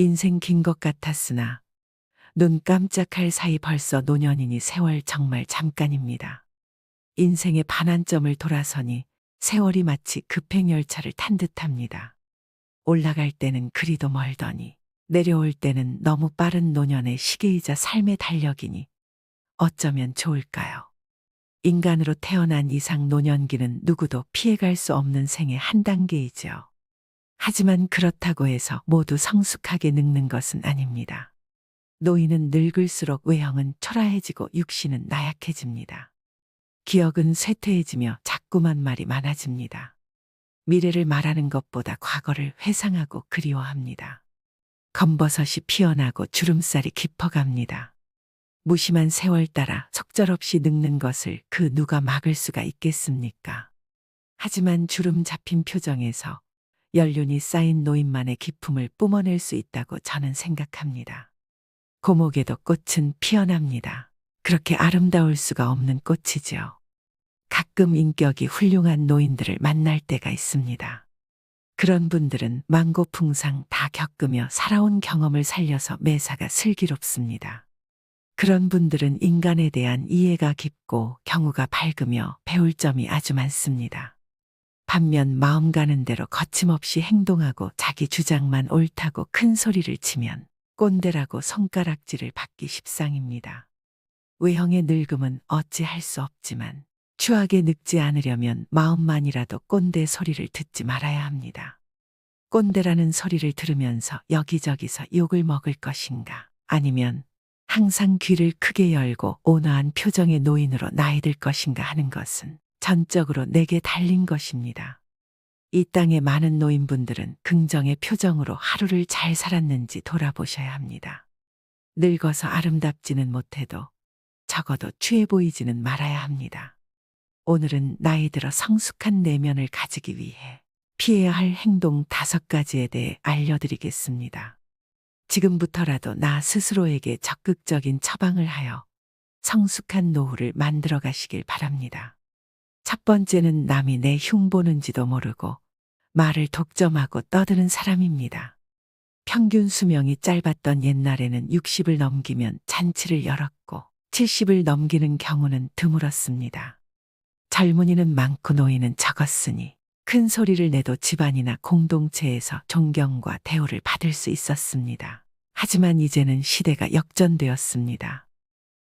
인생 긴 것 같았으나 눈 깜짝할 사이 벌써 노년이니 세월 정말 잠깐입니다. 인생의 반환점을 돌아서니 세월이 마치 급행열차를 탄 듯합니다. 올라갈 때는 그리도 멀더니 내려올 때는 너무 빠른 노년의 시계이자 삶의 달력이니 어쩌면 좋을까요? 인간으로 태어난 이상 노년기는 누구도 피해갈 수 없는 생의 한 단계이죠. 하지만 그렇다고 해서 모두 성숙하게 늙는 것은 아닙니다. 노인은 늙을수록 외형은 초라해지고 육신은 나약해집니다. 기억은 쇠퇴해지며 자꾸만 말이 많아집니다. 미래를 말하는 것보다 과거를 회상하고 그리워합니다. 검버섯이 피어나고 주름살이 깊어갑니다. 무심한 세월 따라 속절없이 늙는 것을 그 누가 막을 수가 있겠습니까? 하지만 주름 잡힌 표정에서 연륜이 쌓인 노인만의 기품을 뿜어낼 수 있다고 저는 생각합니다. 고목에도 꽃은 피어납니다. 그렇게 아름다울 수가 없는 꽃이지요. 가끔 인격이 훌륭한 노인들을 만날 때가 있습니다. 그런 분들은 망고풍상 다 겪으며 살아온 경험을 살려서 매사가 슬기롭습니다. 그런 분들은 인간에 대한 이해가 깊고 경우가 밝으며 배울 점이 아주 많습니다. 반면 마음 가는 대로 거침없이 행동하고 자기 주장만 옳다고 큰 소리를 치면 꼰대라고 손가락질을 받기 십상입니다. 외형의 늙음은 어찌할 수 없지만 추하게 늙지 않으려면 마음만이라도 꼰대 소리를 듣지 말아야 합니다. 꼰대라는 소리를 들으면서 여기저기서 욕을 먹을 것인가 아니면 항상 귀를 크게 열고 온화한 표정의 노인으로 나이 들 것인가 하는 것은 전적으로 내게 달린 것입니다. 이 땅의 많은 노인분들은 긍정의 표정으로 하루를 잘 살았는지 돌아보셔야 합니다. 늙어서 아름답지는 못해도 적어도 취해 보이지는 말아야 합니다. 오늘은 나이 들어 성숙한 내면을 가지기 위해 피해야 할 행동 다섯 가지에 대해 알려드리겠습니다. 지금부터라도 나 스스로에게 적극적인 처방을 하여 성숙한 노후를 만들어 가시길 바랍니다. 첫 번째는 남이 내 흉보는지도 모르고 말을 독점하고 떠드는 사람입니다. 평균 수명이 짧았던 옛날에는 60을 넘기면 잔치를 열었고 70을 넘기는 경우는 드물었습니다. 젊은이는 많고 노인은 적었으니 큰 소리를 내도 집안이나 공동체에서 존경과 대우를 받을 수 있었습니다. 하지만 이제는 시대가 역전되었습니다.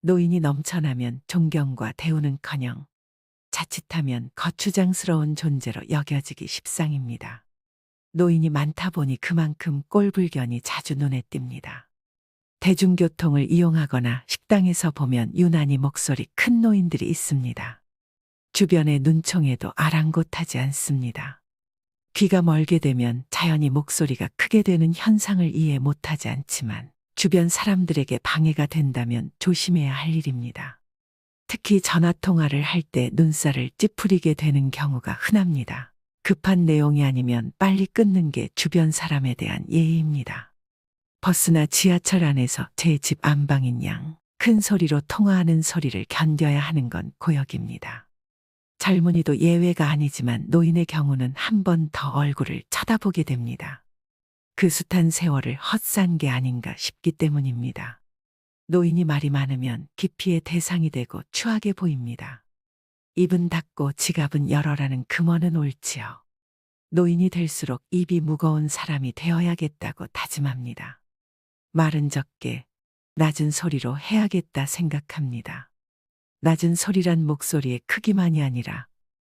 노인이 넘쳐나면 존경과 대우는커녕 자칫하면 거추장스러운 존재로 여겨지기 십상입니다. 노인이 많다 보니 그만큼 꼴불견이 자주 눈에 띕니다. 대중교통을 이용하거나 식당에서 보면 유난히 목소리 큰 노인들이 있습니다. 주변의 눈총에도 아랑곳하지 않습니다. 귀가 멀게 되면 자연히 목소리가 크게 되는 현상을 이해 못하지 않지만 주변 사람들에게 방해가 된다면 조심해야 할 일입니다. 특히 전화 통화를 할 때 눈살을 찌푸리게 되는 경우가 흔합니다. 급한 내용이 아니면 빨리 끊는 게 주변 사람에 대한 예의입니다. 버스나 지하철 안에서 제 집 안방인 양 큰 소리로 통화하는 소리를 견뎌야 하는 건 고역입니다. 젊은이도 예외가 아니지만 노인의 경우는 한 번 더 얼굴을 쳐다보게 됩니다. 그 숱한 세월을 헛산 게 아닌가 싶기 때문입니다. 노인이 말이 많으면 기피의 대상이 되고 추하게 보입니다. 입은 닫고 지갑은 열어라는 금원은 옳지요. 노인이 될수록 입이 무거운 사람이 되어야겠다고 다짐합니다. 말은 적게 낮은 소리로 해야겠다 생각합니다. 낮은 소리란 목소리의 크기만이 아니라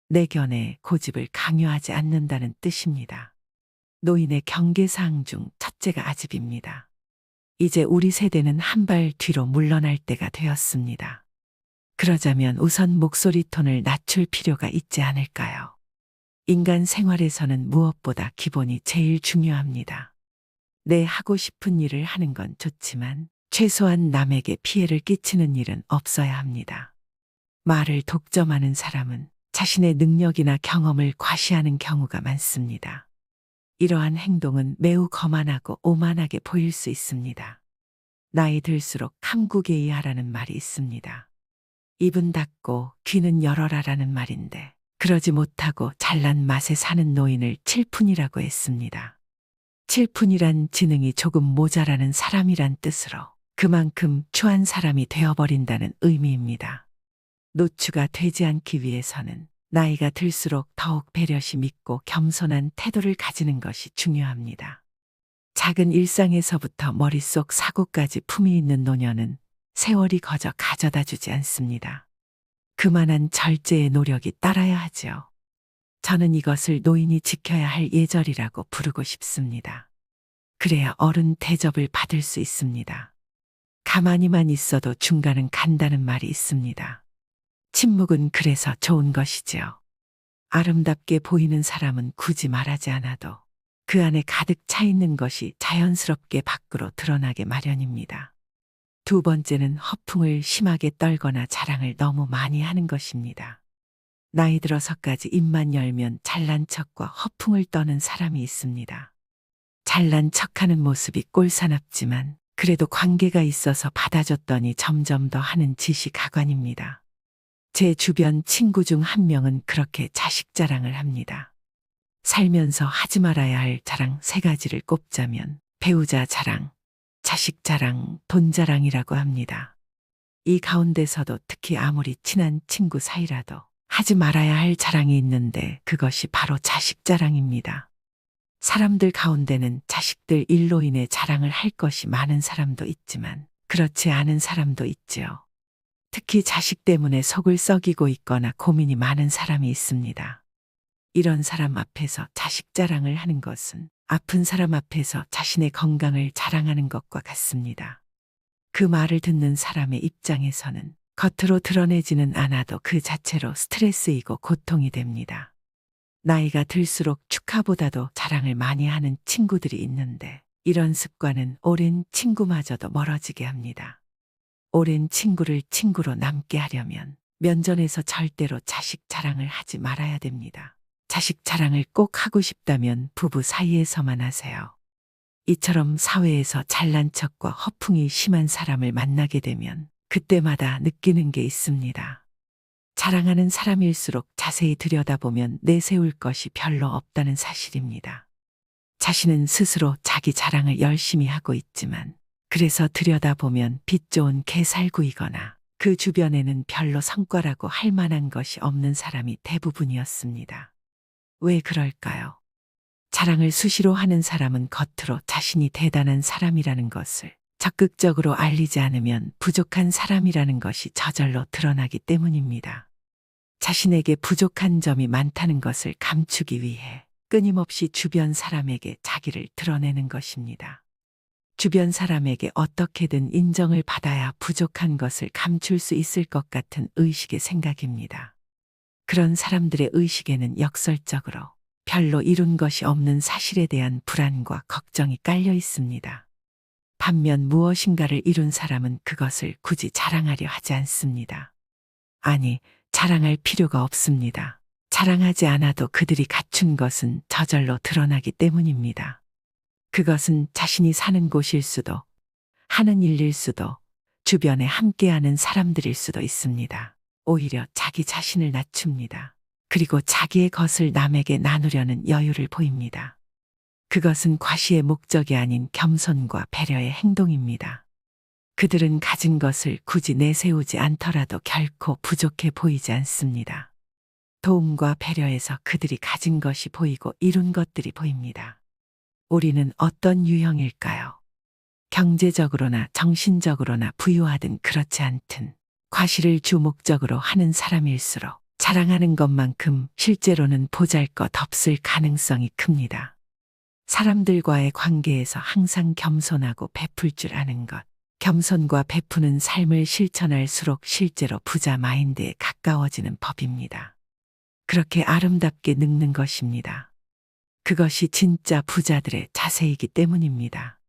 내 견해 고집을 강요하지 않는다는 뜻입니다. 노인의 경계사항 중 첫째가 아집입니다. 이제 우리 세대는 한 발 뒤로 물러날 때가 되었습니다. 그러자면 우선 목소리 톤을 낮출 필요가 있지 않을까요? 인간 생활에서는 무엇보다 기본이 제일 중요합니다. 내 하고 싶은 일을 하는 건 좋지만 최소한 남에게 피해를 끼치는 일은 없어야 합니다. 말을 독점하는 사람은 자신의 능력이나 경험을 과시하는 경우가 많습니다. 이러한 행동은 매우 거만하고 오만하게 보일 수 있습니다. 나이 들수록 함구게이하라는 말이 있습니다. 입은 닫고 귀는 열어라라는 말인데 그러지 못하고 잘난 맛에 사는 노인을 칠푼이라고 했습니다. 칠푼이란 지능이 조금 모자라는 사람이란 뜻으로 그만큼 추한 사람이 되어버린다는 의미입니다. 노추가 되지 않기 위해서는 나이가 들수록 더욱 배려시 믿고 겸손한 태도를 가지는 것이 중요합니다. 작은 일상에서부터 머릿속 사고까지 품이 있는 노년은 세월이 거저 가져다 주지 않습니다. 그만한 절제의 노력이 따라야 하지요. 저는 이것을 노인이 지켜야 할 예절이라고 부르고 싶습니다. 그래야 어른 대접을 받을 수 있습니다. 가만히만 있어도 중간은 간다는 말이 있습니다. 침묵은 그래서 좋은 것이지요. 아름답게 보이는 사람은 굳이 말하지 않아도 그 안에 가득 차 있는 것이 자연스럽게 밖으로 드러나게 마련입니다. 두 번째는 허풍을 심하게 떨거나 자랑을 너무 많이 하는 것입니다. 나이 들어서까지 입만 열면 잘난 척과 허풍을 떠는 사람이 있습니다. 잘난 척하는 모습이 꼴사납지만 그래도 관계가 있어서 받아줬더니 점점 더 하는 짓이 가관입니다. 제 주변 친구 중 한 명은 그렇게 자식 자랑을 합니다. 살면서 하지 말아야 할 자랑 세 가지를 꼽자면 배우자 자랑, 자식 자랑, 돈 자랑이라고 합니다. 이 가운데서도 특히 아무리 친한 친구 사이라도 하지 말아야 할 자랑이 있는데 그것이 바로 자식 자랑입니다. 사람들 가운데는 자식들 일로 인해 자랑을 할 것이 많은 사람도 있지만 그렇지 않은 사람도 있지요. 특히 자식 때문에 속을 썩이고 있거나 고민이 많은 사람이 있습니다. 이런 사람 앞에서 자식 자랑을 하는 것은 아픈 사람 앞에서 자신의 건강을 자랑하는 것과 같습니다. 그 말을 듣는 사람의 입장에서는 겉으로 드러내지는 않아도 그 자체로 스트레스이고 고통이 됩니다. 나이가 들수록 축하보다도 자랑을 많이 하는 친구들이 있는데 이런 습관은 오랜 친구마저도 멀어지게 합니다. 오랜 친구를 친구로 남게 하려면 면전에서 절대로 자식 자랑을 하지 말아야 됩니다. 자식 자랑을 꼭 하고 싶다면 부부 사이에서만 하세요. 이처럼 사회에서 잘난 척과 허풍이 심한 사람을 만나게 되면 그때마다 느끼는 게 있습니다. 자랑하는 사람일수록 자세히 들여다보면 내세울 것이 별로 없다는 사실입니다. 자신은 스스로 자기 자랑을 열심히 하고 있지만 그래서 들여다보면 빛 좋은 개살구이거나 그 주변에는 별로 성과라고 할 만한 것이 없는 사람이 대부분이었습니다. 왜 그럴까요? 자랑을 수시로 하는 사람은 겉으로 자신이 대단한 사람이라는 것을 적극적으로 알리지 않으면 부족한 사람이라는 것이 저절로 드러나기 때문입니다. 자신에게 부족한 점이 많다는 것을 감추기 위해 끊임없이 주변 사람에게 자기를 드러내는 것입니다. 주변 사람에게 어떻게든 인정을 받아야 부족한 것을 감출 수 있을 것 같은 의식의 생각입니다. 그런 사람들의 의식에는 역설적으로 별로 이룬 것이 없는 사실에 대한 불안과 걱정이 깔려 있습니다. 반면 무엇인가를 이룬 사람은 그것을 굳이 자랑하려 하지 않습니다. 아니, 자랑할 필요가 없습니다. 자랑하지 않아도 그들이 갖춘 것은 저절로 드러나기 때문입니다. 그것은 자신이 사는 곳일 수도, 하는 일일 수도, 주변에 함께하는 사람들일 수도 있습니다. 오히려 자기 자신을 낮춥니다. 그리고 자기의 것을 남에게 나누려는 여유를 보입니다. 그것은 과시의 목적이 아닌 겸손과 배려의 행동입니다. 그들은 가진 것을 굳이 내세우지 않더라도 결코 부족해 보이지 않습니다. 도움과 배려에서 그들이 가진 것이 보이고 이룬 것들이 보입니다. 우리는 어떤 유형일까요? 경제적으로나 정신적으로나 부유하든 그렇지 않든 과시를 주 목적으로 하는 사람일수록 자랑하는 것만큼 실제로는 보잘 것 없을 가능성이 큽니다. 사람들과의 관계에서 항상 겸손하고 베풀 줄 아는 것. 겸손과 베푸는 삶을 실천할수록 실제로 부자 마인드에 가까워지는 법입니다. 그렇게 아름답게 늙는 것입니다. 그것이 진짜 부자들의 자세이기 때문입니다.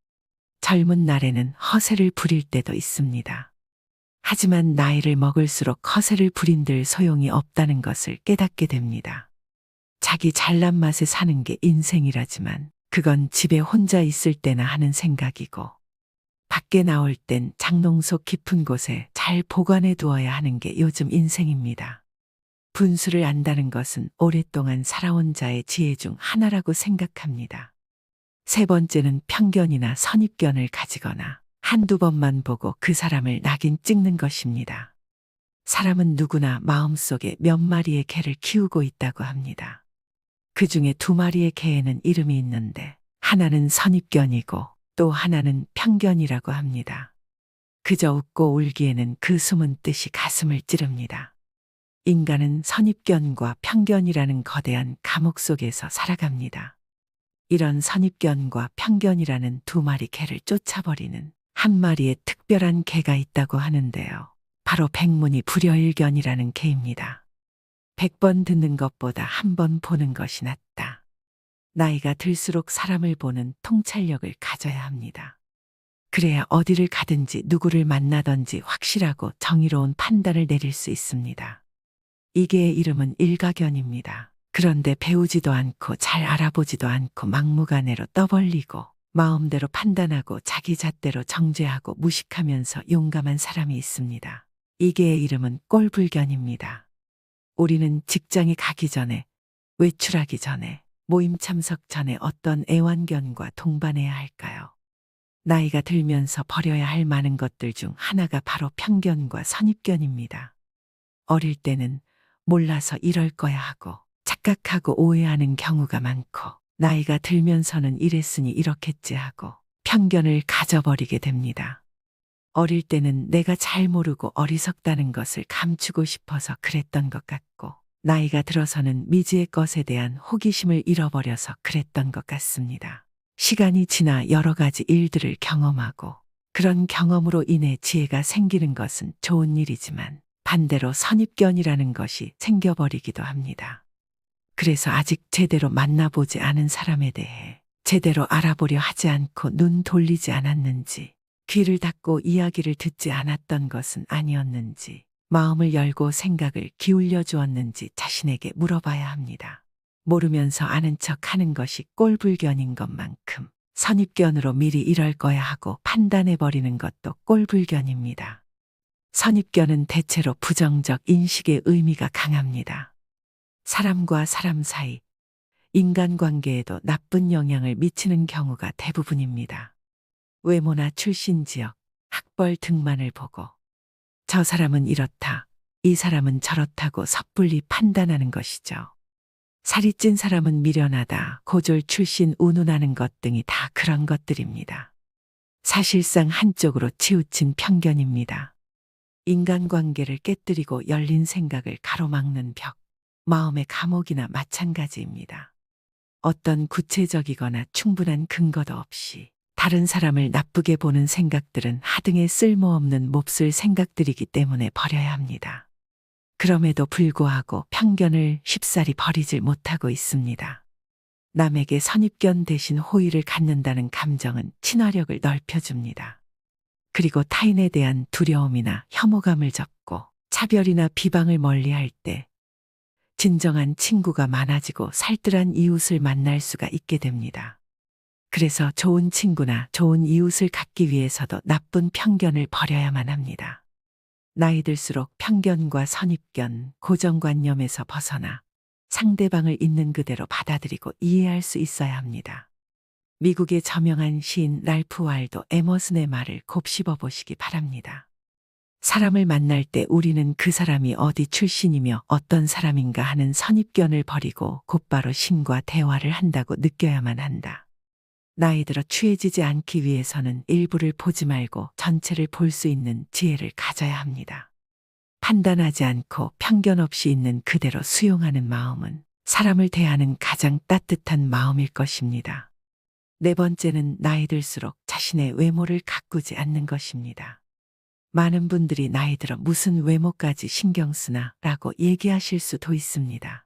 젊은 날에는 허세를 부릴 때도 있습니다. 하지만 나이를 먹을수록 허세를 부린들 소용이 없다는 것을 깨닫게 됩니다. 자기 잘난 맛에 사는 게 인생이라지만 그건 집에 혼자 있을 때나 하는 생각이고 밖에 나올 땐 장롱 속 깊은 곳에 잘 보관해 두어야 하는 게 요즘 인생입니다. 분수를 안다는 것은 오랫동안 살아온 자의 지혜 중 하나라고 생각합니다. 세 번째는 편견이나 선입견을 가지거나 한두 번만 보고 그 사람을 낙인 찍는 것입니다. 사람은 누구나 마음속에 몇 마리의 개를 키우고 있다고 합니다. 그 중에 두 마리의 개에는 이름이 있는데 하나는 선입견이고 또 하나는 편견이라고 합니다. 그저 웃고 울기에는 그 숨은 뜻이 가슴을 찌릅니다. 인간은 선입견과 편견이라는 거대한 감옥 속에서 살아갑니다. 이런 선입견과 편견이라는 두 마리 개를 쫓아버리는 한 마리의 특별한 개가 있다고 하는데요. 바로 백문이 불여일견이라는 개입니다. 백 번 듣는 것보다 한 번 보는 것이 낫다. 나이가 들수록 사람을 보는 통찰력을 가져야 합니다. 그래야 어디를 가든지 누구를 만나든지 확실하고 정의로운 판단을 내릴 수 있습니다. 이 개의 이름은 일가견입니다. 그런데 배우지도 않고 잘 알아보지도 않고 막무가내로 떠벌리고 마음대로 판단하고 자기 잣대로 정죄하고 무식하면서 용감한 사람이 있습니다. 이 개의 이름은 꼴불견입니다. 우리는 직장에 가기 전에, 외출하기 전에, 모임 참석 전에 어떤 애완견과 동반해야 할까요? 나이가 들면서 버려야 할 많은 것들 중 하나가 바로 편견과 선입견입니다. 어릴 때는 몰라서 이럴 거야 하고 착각하고 오해하는 경우가 많고 나이가 들면서는 이랬으니 이렇겠지 하고 편견을 가져버리게 됩니다. 어릴 때는 내가 잘 모르고 어리석다는 것을 감추고 싶어서 그랬던 것 같고 나이가 들어서는 미지의 것에 대한 호기심을 잃어버려서 그랬던 것 같습니다. 시간이 지나 여러 가지 일들을 경험하고 그런 경험으로 인해 지혜가 생기는 것은 좋은 일이지만 반대로 선입견이라는 것이 생겨버리기도 합니다. 그래서 아직 제대로 만나보지 않은 사람에 대해 제대로 알아보려 하지 않고 눈 돌리지 않았는지 귀를 닫고 이야기를 듣지 않았던 것은 아니었는지 마음을 열고 생각을 기울여 주었는지 자신에게 물어봐야 합니다. 모르면서 아는 척 하는 것이 꼴불견인 것만큼 선입견으로 미리 이럴 거야 하고 판단해 버리는 것도 꼴불견입니다. 선입견은 대체로 부정적 인식의 의미가 강합니다. 사람과 사람 사이, 인간관계에도 나쁜 영향을 미치는 경우가 대부분입니다. 외모나 출신 지역, 학벌 등만을 보고 저 사람은 이렇다, 이 사람은 저렇다고 섣불리 판단하는 것이죠. 살이 찐 사람은 미련하다, 고졸 출신 운운하는 것 등이 다 그런 것들입니다. 사실상 한쪽으로 치우친 편견입니다. 인간관계를 깨뜨리고 열린 생각을 가로막는 벽, 마음의 감옥이나 마찬가지입니다. 어떤 구체적이거나 충분한 근거도 없이 다른 사람을 나쁘게 보는 생각들은 하등의 쓸모없는 몹쓸 생각들이기 때문에 버려야 합니다. 그럼에도 불구하고 편견을 쉽사리 버리질 못하고 있습니다. 남에게 선입견 대신 호의를 갖는다는 감정은 친화력을 넓혀줍니다. 그리고 타인에 대한 두려움이나 혐오감을 접고 차별이나 비방을 멀리할 때 진정한 친구가 많아지고 살뜰한 이웃을 만날 수가 있게 됩니다. 그래서 좋은 친구나 좋은 이웃을 갖기 위해서도 나쁜 편견을 버려야만 합니다. 나이 들수록 편견과 선입견, 고정관념에서 벗어나 상대방을 있는 그대로 받아들이고 이해할 수 있어야 합니다. 미국의 저명한 시인 랄프 와일도 에머슨의 말을 곱씹어 보시기 바랍니다. 사람을 만날 때 우리는 그 사람이 어디 출신이며 어떤 사람인가 하는 선입견을 버리고 곧바로 신과 대화를 한다고 느껴야만 한다. 나이 들어 취해지지 않기 위해서는 일부를 보지 말고 전체를 볼 수 있는 지혜를 가져야 합니다. 판단하지 않고 편견 없이 있는 그대로 수용하는 마음은 사람을 대하는 가장 따뜻한 마음일 것입니다. 네 번째는 나이 들수록 자신의 외모를 가꾸지 않는 것입니다. 많은 분들이 나이 들어 무슨 외모까지 신경 쓰나 라고 얘기하실 수도 있습니다.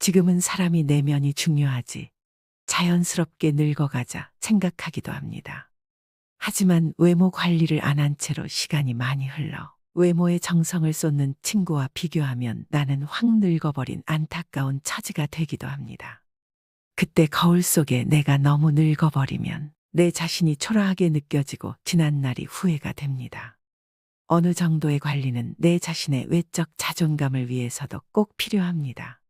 지금은 사람이 내면이 중요하지 자연스럽게 늙어가자 생각하기도 합니다. 하지만 외모 관리를 안 한 채로 시간이 많이 흘러 외모에 정성을 쏟는 친구와 비교하면 나는 확 늙어버린 안타까운 처지가 되기도 합니다. 그때 거울 속에 내가 너무 늙어버리면 내 자신이 초라하게 느껴지고 지난 날이 후회가 됩니다. 어느 정도의 관리는 내 자신의 외적 자존감을 위해서도 꼭 필요합니다.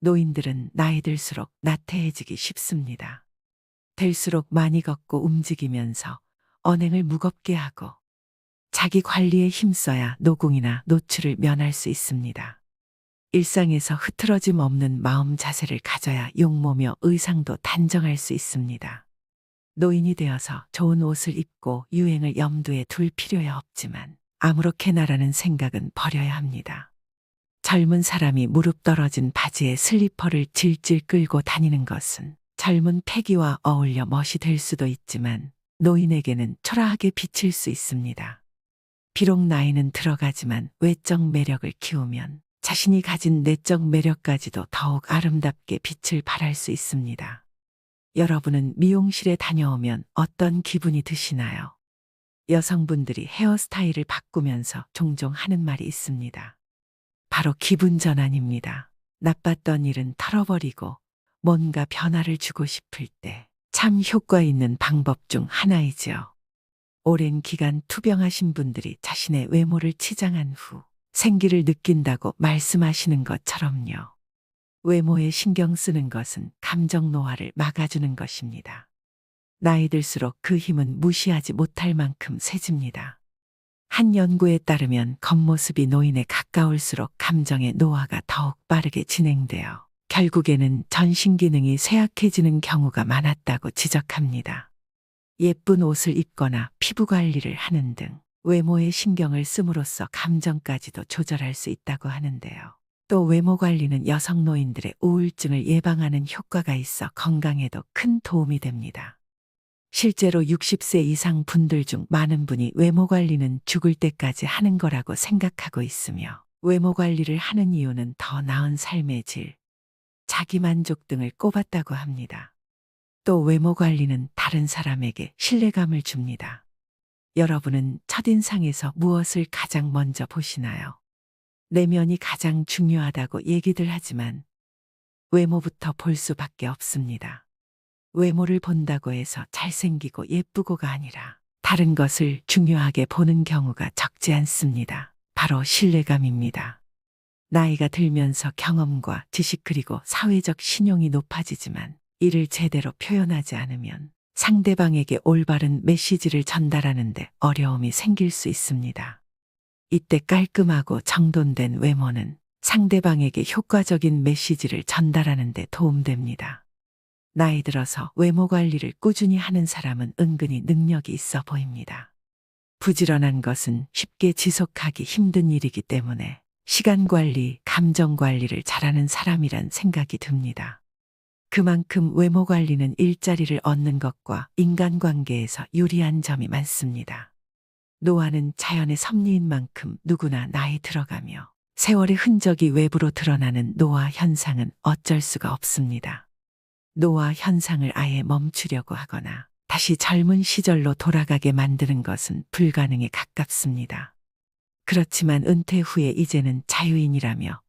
노인들은 나이 들수록 나태해지기 쉽습니다. 될수록 많이 걷고 움직이면서 언행을 무겁게 하고 자기 관리에 힘써야 노궁이나 노출을 면할 수 있습니다. 일상에서 흐트러짐 없는 마음 자세를 가져야 용모며 의상도 단정할 수 있습니다. 노인이 되어서 좋은 옷을 입고 유행을 염두에 둘 필요야 없지만 아무렇게나라는 생각은 버려야 합니다. 젊은 사람이 무릎 떨어진 바지에 슬리퍼를 질질 끌고 다니는 것은 젊은 패기와 어울려 멋이 될 수도 있지만 노인에게는 초라하게 비칠 수 있습니다. 비록 나이는 들어가지만 외적 매력을 키우면 자신이 가진 내적 매력까지도 더욱 아름답게 빛을 발할 수 있습니다. 여러분은 미용실에 다녀오면 어떤 기분이 드시나요? 여성분들이 헤어스타일을 바꾸면서 종종 하는 말이 있습니다. 바로 기분 전환입니다. 나빴던 일은 털어버리고 뭔가 변화를 주고 싶을 때 참 효과 있는 방법 중 하나이지요. 오랜 기간 투병하신 분들이 자신의 외모를 치장한 후 생기를 느낀다고 말씀하시는 것처럼요. 외모에 신경 쓰는 것은 감정 노화를 막아주는 것입니다. 나이 들수록 그 힘은 무시하지 못할 만큼 세집니다. 한 연구에 따르면 겉모습이 노인에 가까울수록 감정의 노화가 더욱 빠르게 진행되어 결국에는 전신 기능이 쇠약해지는 경우가 많았다고 지적합니다. 예쁜 옷을 입거나 피부 관리를 하는 등 외모에 신경을 씀으로써 감정까지도 조절할 수 있다고 하는데요. 또 외모 관리는 여성 노인들의 우울증을 예방하는 효과가 있어 건강에도 큰 도움이 됩니다. 실제로 60세 이상 분들 중 많은 분이 외모 관리는 죽을 때까지 하는 거라고 생각하고 있으며 외모 관리를 하는 이유는 더 나은 삶의 질, 자기 만족 등을 꼽았다고 합니다. 또 외모 관리는 다른 사람에게 신뢰감을 줍니다. 여러분은 첫인상에서 무엇을 가장 먼저 보시나요? 내면이 가장 중요하다고 얘기들 하지만 외모부터 볼 수밖에 없습니다. 외모를 본다고 해서 잘생기고 예쁘고가 아니라 다른 것을 중요하게 보는 경우가 적지 않습니다. 바로 신뢰감입니다. 나이가 들면서 경험과 지식 그리고 사회적 신용이 높아지지만 이를 제대로 표현하지 않으면 상대방에게 올바른 메시지를 전달하는데 어려움이 생길 수 있습니다. 이때 깔끔하고 정돈된 외모는 상대방에게 효과적인 메시지를 전달하는데 도움됩니다. 나이 들어서 외모 관리를 꾸준히 하는 사람은 은근히 능력이 있어 보입니다. 부지런한 것은 쉽게 지속하기 힘든 일이기 때문에 시간 관리, 감정 관리를 잘하는 사람이란 생각이 듭니다. 그만큼 외모 관리는 일자리를 얻는 것과 인간관계에서 유리한 점이 많습니다. 노화는 자연의 섭리인 만큼 누구나 나이 들어가며 세월의 흔적이 외부로 드러나는 노화 현상은 어쩔 수가 없습니다. 노화 현상을 아예 멈추려고 하거나 다시 젊은 시절로 돌아가게 만드는 것은 불가능에 가깝습니다. 그렇지만 은퇴 후에 이제는 자유인이라며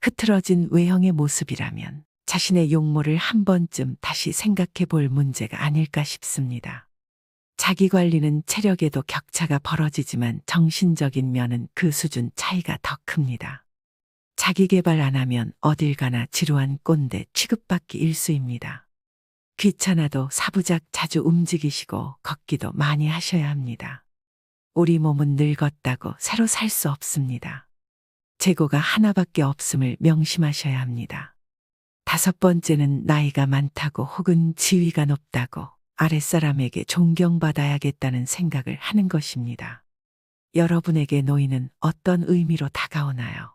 흐트러진 외형의 모습이라면 자신의 용모를 한 번쯤 다시 생각해 볼 문제가 아닐까 싶습니다. 자기 관리는 체력에도 격차가 벌어지지만 정신적인 면은 그 수준 차이가 더 큽니다. 자기 개발 안 하면 어딜 가나 지루한 꼰대 취급받기 일수입니다. 귀찮아도 사부작 자주 움직이시고 걷기도 많이 하셔야 합니다. 우리 몸은 늙었다고 새로 살 수 없습니다. 재고가 하나밖에 없음을 명심하셔야 합니다. 다섯 번째는 나이가 많다고 혹은 지위가 높다고 아랫사람에게 존경받아야겠다는 생각을 하는 것입니다. 여러분에게 노인은 어떤 의미로 다가오나요?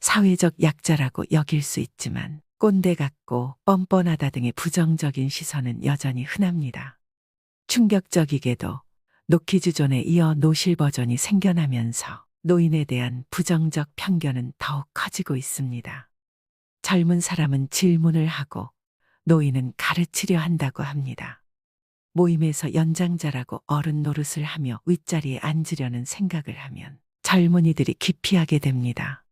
사회적 약자라고 여길 수 있지만 꼰대 같고 뻔뻔하다 등의 부정적인 시선은 여전히 흔합니다. 충격적이게도 노키즈존에 이어 노실 버전이 생겨나면서 노인에 대한 부정적 편견은 더욱 커지고 있습니다. 젊은 사람은 질문을 하고 노인은 가르치려 한다고 합니다. 모임에서 연장자라고 어른 노릇을 하며 윗자리에 앉으려는 생각을 하면 젊은이들이 기피하게 됩니다.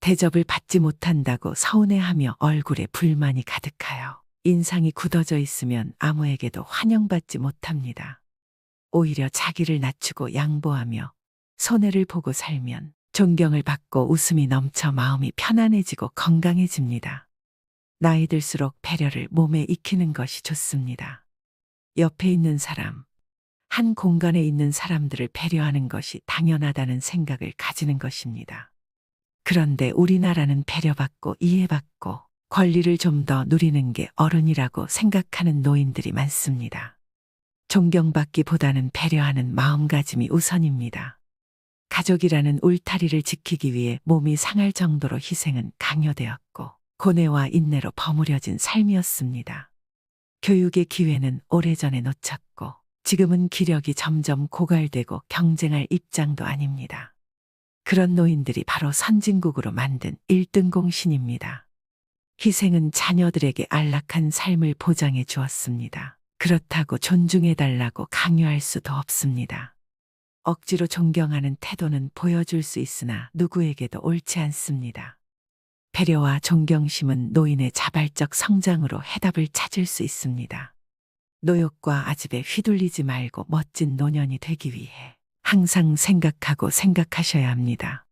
대접을 받지 못한다고 서운해하며 얼굴에 불만이 가득하여 인상이 굳어져 있으면 아무에게도 환영받지 못합니다. 오히려 자기를 낮추고 양보하며 손해를 보고 살면 존경을 받고 웃음이 넘쳐 마음이 편안해지고 건강해집니다. 나이 들수록 배려를 몸에 익히는 것이 좋습니다. 옆에 있는 사람, 한 공간에 있는 사람들을 배려하는 것이 당연하다는 생각을 가지는 것입니다. 그런데 우리나라는 배려받고 이해받고 권리를 좀 더 누리는 게 어른이라고 생각하는 노인들이 많습니다. 존경받기보다는 배려하는 마음가짐이 우선입니다. 가족이라는 울타리를 지키기 위해 몸이 상할 정도로 희생은 강요되었고 고뇌와 인내로 버무려진 삶이었습니다. 교육의 기회는 오래전에 놓쳤고 지금은 기력이 점점 고갈되고 경쟁할 입장도 아닙니다. 그런 노인들이 바로 선진국으로 만든 1등 공신입니다. 희생은 자녀들에게 안락한 삶을 보장해 주었습니다. 그렇다고 존중해달라고 강요할 수도 없습니다. 억지로 존경하는 태도는 보여줄 수 있으나 누구에게도 옳지 않습니다. 배려와 존경심은 노인의 자발적 성장으로 해답을 찾을 수 있습니다. 노욕과 아집에 휘둘리지 말고 멋진 노년이 되기 위해 항상 생각하고 생각하셔야 합니다.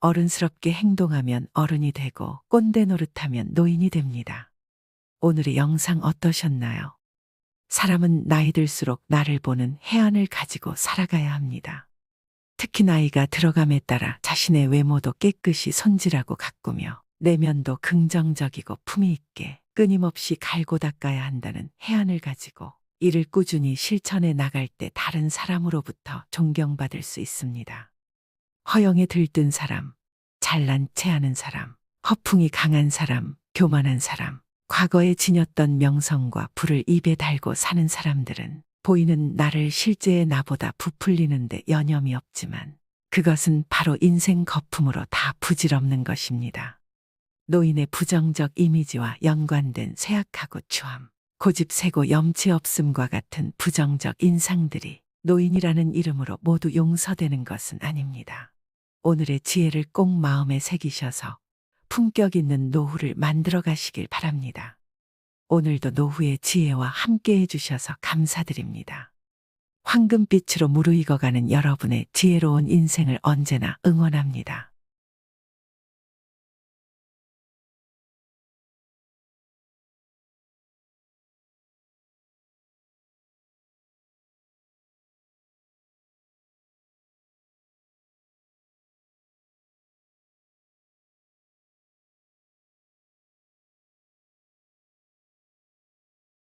어른스럽게 행동하면 어른이 되고 꼰대 노릇하면 노인이 됩니다. 오늘의 영상 어떠셨나요? 사람은 나이 들수록 나를 보는 해안을 가지고 살아가야 합니다. 특히 나이가 들어감에 따라 자신의 외모도 깨끗이 손질하고 가꾸며 내면도 긍정적이고 품위 있게 끊임없이 갈고 닦아야 한다는 해안을 가지고 이를 꾸준히 실천해 나갈 때 다른 사람으로부터 존경받을 수 있습니다. 허영에 들뜬 사람, 잘난 체하는 사람, 허풍이 강한 사람, 교만한 사람, 과거에 지녔던 명성과 부를 입에 달고 사는 사람들은 보이는 나를 실제의 나보다 부풀리는데 여념이 없지만 그것은 바로 인생 거품으로 다 부질없는 것입니다. 노인의 부정적 이미지와 연관된 쇠약하고 추함, 고집 세고 염치 없음과 같은 부정적 인상들이 노인이라는 이름으로 모두 용서되는 것은 아닙니다. 오늘의 지혜를 꼭 마음에 새기셔서 품격 있는 노후를 만들어 가시길 바랍니다. 오늘도 노후의 지혜와 함께 해주셔서 감사드립니다. 황금빛으로 무르익어가는 여러분의 지혜로운 인생을 언제나 응원합니다.